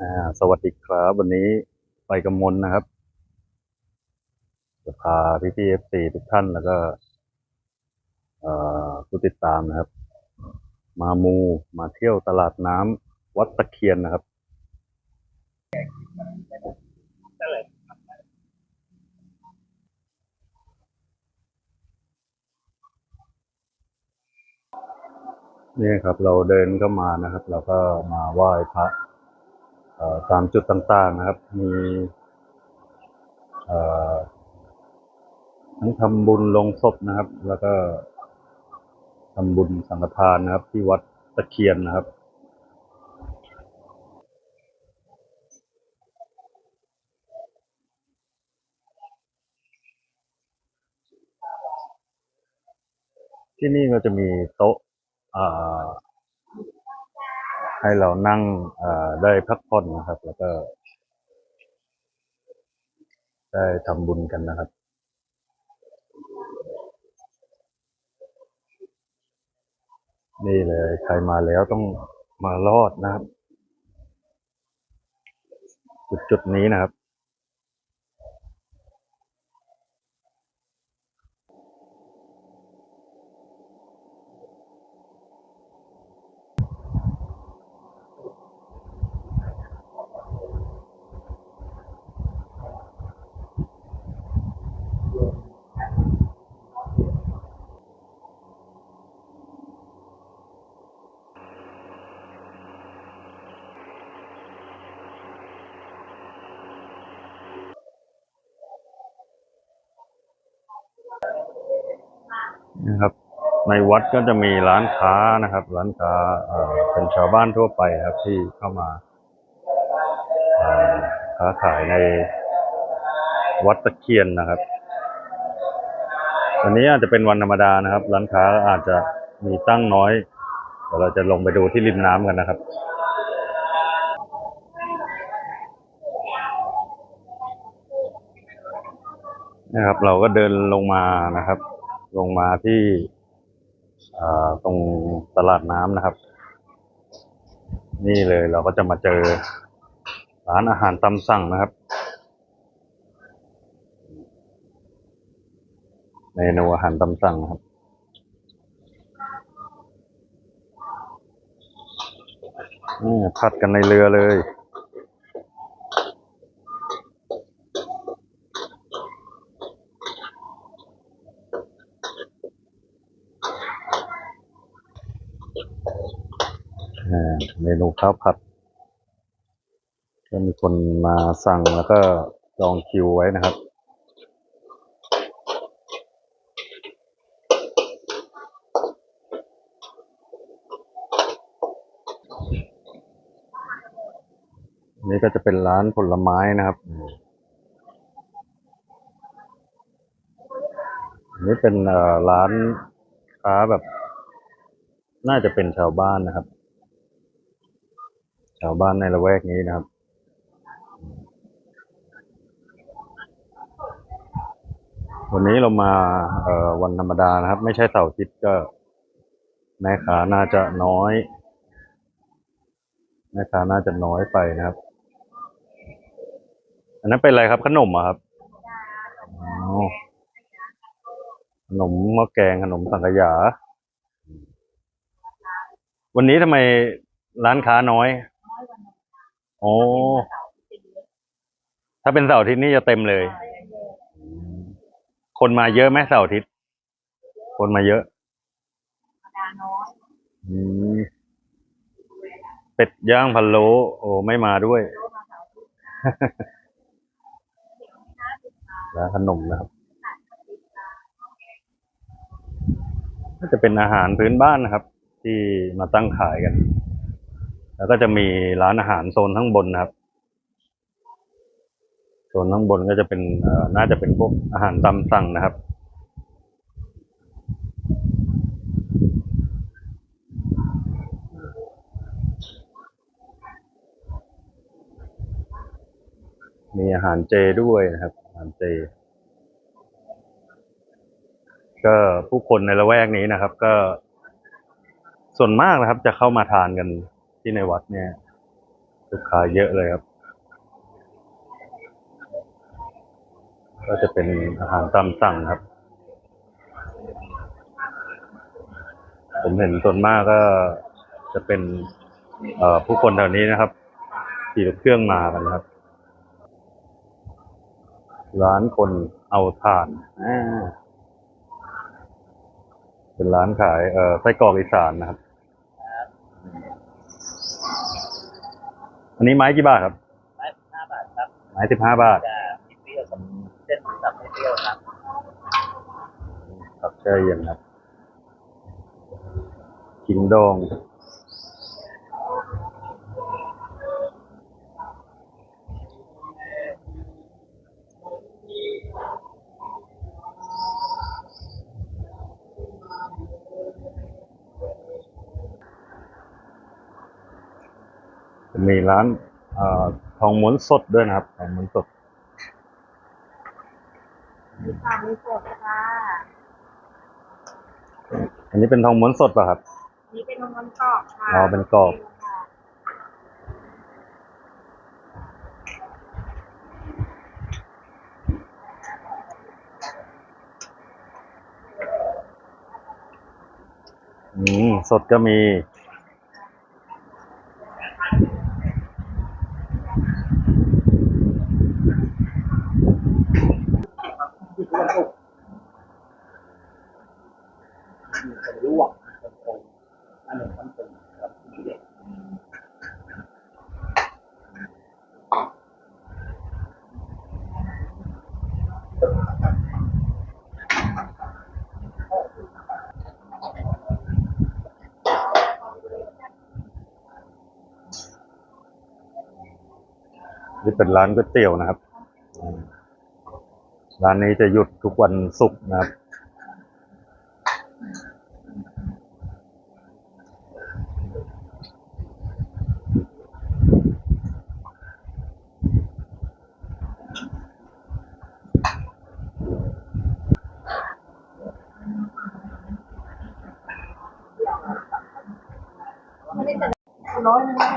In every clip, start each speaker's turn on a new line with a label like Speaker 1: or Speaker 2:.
Speaker 1: อ่าสวัสดีครับวันนี้ไปกำมลนะครับจะพาพี่พี่เอฟซีทุกท่านแล้วก็ผู้ติดตามนะครับ มามูมาเที่ยวตลาดน้ำวัดตะเคียนนะครับนี่ครับเราเดินเข้ามานะครับ เราก็มาไหว้พระ ตามจุดต่างๆนะครับ มีทั้งทำบุญลงศพนะครับ แล้วก็ทำบุญสังฆทานนะครับ ที่วัดตะเคียนนะครับที่นี่ก็จะมีโต๊ะ ให้เรานั่งได้พักผ่อนนะครับ แล้วก็ ได้ทำบุญกันนะครับนี่เลยใครมาแล้วต้องมารอดนะครับ จุดจุดนี้นะครับ นะครับ ในวัดก็จะมีร้านค้านะครับ ร้านค้าเป็นชาวบ้านทั่วไปครับที่เข้ามาค้าขายในวัดตะเคียนนะครับวันนี้อาจจะเป็นวันธรรมดานะครับ ร้านค้าอาจจะมีตั้งน้อยเดี๋ยวเราจะลงไปดูที่ริมน้ำกันนะครับนะครับ เราก็เดินลงมานะครับ ลงมาที่ตรงตลาดน้ำนะครับ นี่เลยเราก็จะมาเจอร้านอาหารตามสั่งนะครับ เมนูอาหารตามสั่งนะครับนี่ผัดกันในเรือเลย อ่า เมนูข้าวผัด ก็มีคนมาสั่งแล้วก็จองคิวไว้นะครับนี่ก็จะเป็นร้านผลไม้นะครับนนี้เป็นร้านค้าแบบ น่าจะเป็นชาวบ้านนะครับ ชาวบ้านในละแวกนี้นะครับวันนี้เรามาวันธรรมดานะครับ ไม่ใช่เสาร์อาทิตย์ก็แม่ค้าน่าจะน้อยแม่ค้าน่าจะน้อยไปนะครับ อันนั้นเป็นอะไรครับขนมอะครับขนมม้อแกงขนมสังขยา วันนี้ทำไมร้านค้าน้อย อ้ถ้าเป็นเสาร์อาทิตย์นี่จะเต็มเลย คนมาเยอะไหมเสาร์อาทิตย์ คนมาเยอะอืมเป็ดย่างพะโล้โอ้ไม่มาด้วยแล้วขนมนะครับก็จะเป็นอาหารพื้นบ้านนะครับ ที่มาตั้งขายกัน แล้วก็จะมีร้านอาหารโซนข้างบนนะครับ โซนข้างบนก็จะเป็นน่าจะเป็นพวกอาหารตามสั่งนะครับ มีอาหารเจด้วยนะครับ อาหารเจ ก็ผู้คนในละแวกนี้นะครับ ก็ส่วนมากนะครับ จะเข้ามาทานกัน ที่ในวัดเนี่ยลูกค้าเยอะเลยครับ ก็จะเป็นอาหารตามสั่งครับ ผมเห็นส่วนมากก็จะเป็นผู้คนแถวนี้นะครับขี่รถเครื่องมากันนะครับ ร้านคนเอาถ่านเป็นร้านขายไส้กรอกอีสานนะครับ อันนี้ไม้กี่บาทครับ
Speaker 2: ไม้ห้าบาทครับ
Speaker 1: ไม้สิบห้าบาท
Speaker 2: จะมีเปรี้ยวกับเส้นสับไม่เปรี้ยวครับ
Speaker 1: ครับแช่เย็นครับขิงดอง มีร้านเอ่อทองม้วนสดด้วยนะครับทองม้วนสด
Speaker 3: มีค่ะมีสดค่ะ
Speaker 1: อันนี้เป็นทองม้วนสดป่ะครับ
Speaker 3: นี่เป็นนมมันกรอบค่ะ
Speaker 1: อ๋อเป็นกรอบ
Speaker 3: ค่ะ
Speaker 1: อืมสดก็มี
Speaker 2: เป็นลวกเป็นตรงอันหนึ่งมันเป็นกับที่เด็ก
Speaker 1: นี่ เป็นร้านก๋วยเตี๋ยวนะครับ ร้านนี้จะหยุดทุกวันศุกร์นะครับ
Speaker 3: ร้อยหนึงนะ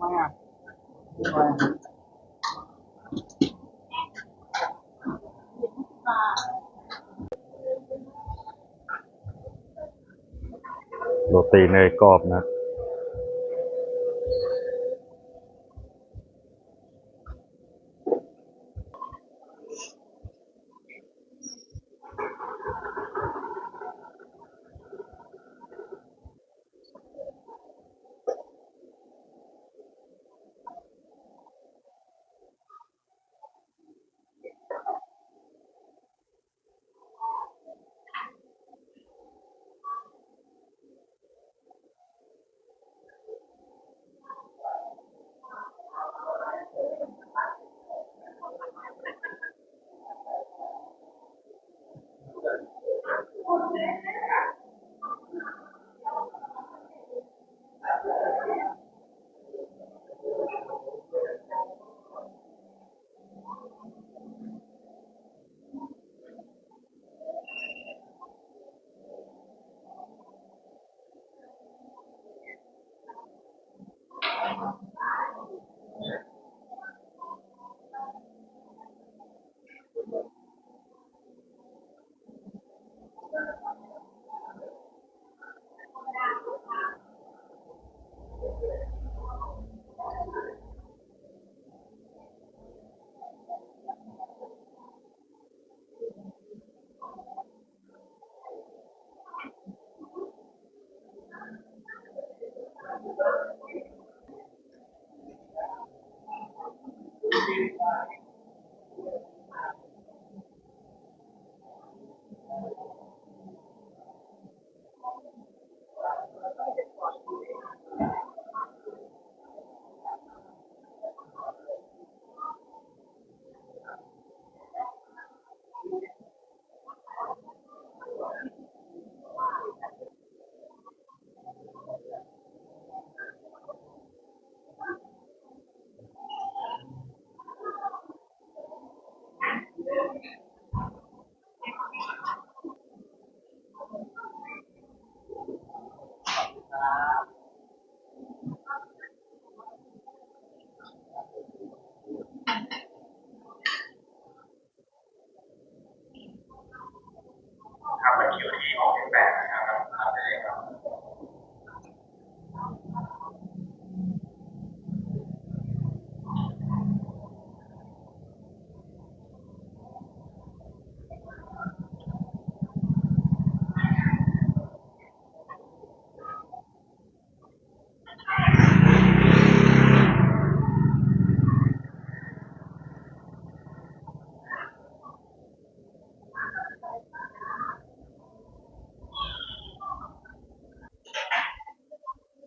Speaker 2: มาอะ
Speaker 1: โรตีเนยกรอบนะ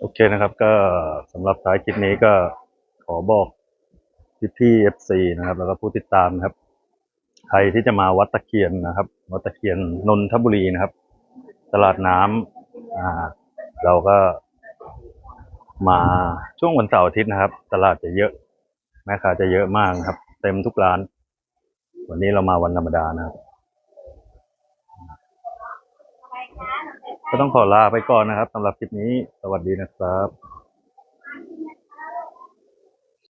Speaker 1: โอเคนะครับ ก็สำหรับท้ายคลิปนี้ก็ขอบอกพี่พี่เอฟซีนะครับ แล้วก็ผู้ติดตามนะครับ ใครที่จะมาวัดตะเคียนนะครับ วัดตะเคียนนนทบุรีนะครับ ตลาดน้ำอ่า เราก็มาช่วงวันเสาร์อาทิตย์นะครับ ตลาดจะเยอะแม่ค้าจะเยอะมากนะครับ เต็มทุกร้าน วันนี้เรามาวันธรรมดานะครับ ก็ต้องขอลาไปก่อนนะครับสำหรับคลิปนี้สวัสดีนะครับ